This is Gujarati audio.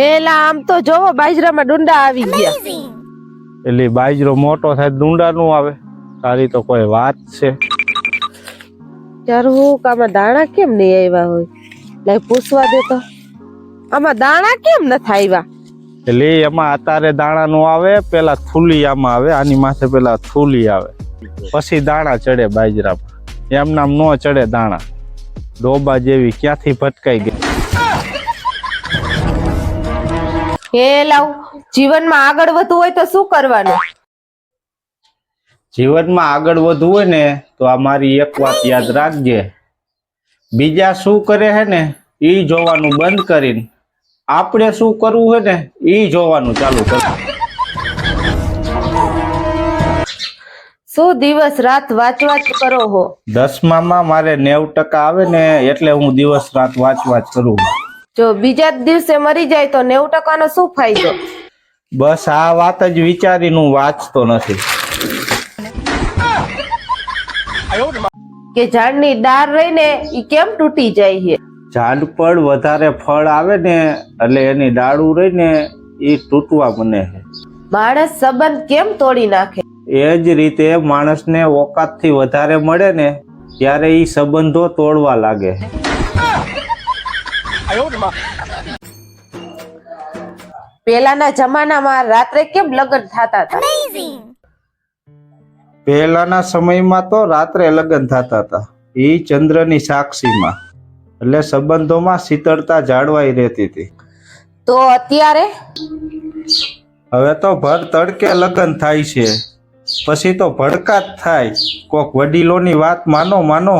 એલા આમ તો જોવો બાજરામાં ડુંડા આવી ગયા. એટલે બાજરો મોટો થાય ડુંડા નું આવે. તારી તો કોઈ વાત છે. હું આમાં દાણા કેમ નહીં આવ્યા હોય? લાઈ પૂછવા દે તો. આમાં દાણા કેમ નથી આવ્યા એટલે એમાં અત્યારે દાણા નું આવે પેલા થૂલી આમાં આવે આની માથે પેલા થૂલી આવે. પછી દાણા ચડે બાજરામાં. એમ નામ નો ચડે દાણા. ડોબા જેવી ક્યાંથી ભટકાઈ ગઈ? એ લાવ જીવનમાં આગળ વધવું હોય તો શું કરવાનું? જીવનમાં આગળ વધવું હોય ને તો આ મારી એક વાત યાદ રાખજે. બીજા શું કરે છે ને એ જોવાનું બંધ કરીને આપણે શું કરવું હોય ને એ જોવાનું ચાલુ કર શું દિવસ રાત વાંચવા જ કરો હો? દસમામાં મારે નેવ ટકા આવે ને એટલે હું દિવસ રાત વાંચવા જ કરું. જો બીજા જ દિવસે મરી જાય તો નેવું ટકાનો શું ફાયદો? બસ આ વાત જ વિચારીને હું વાંચતો નથી. કે ઝાડની ડાળ રહીને ઈ કેમ તૂટી જાય છે? ઝાડ પર વધારે ફળ આવે ને એટલે એની ડાળું રહીને એ તૂટવા બને છે. માણસ સંબંધ કેમ તોડી નાખે? એ જ રીતે માણસને ઓકાતથી વધારે મળે ને ત્યારે એ સંબંધો તોડવા લાગે. પેલાના જમાનામાં રાત્રે કેમ લગ્ન થતા હતા? પહેલાના સમયમાં તો રાત્રે લગ્ન થતા હતા. એ ચંદ્રની સાક્ષીમાં. એટલે સંબંધોમાં શીતળતા જાળવાઈ રહેતી હતી. તો અત્યારે? હવે તો ભર તડકે લગ્ન થાય છે. પછી તો ભડકા જ થાય. કોક વડીલોની વાત માનો માનો.